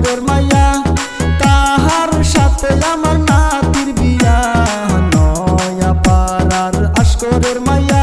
নগর মাইয়া তাহার সাথে আমার নাতির বিয়া। নয়া পাড়ার আসকরের মাইয়া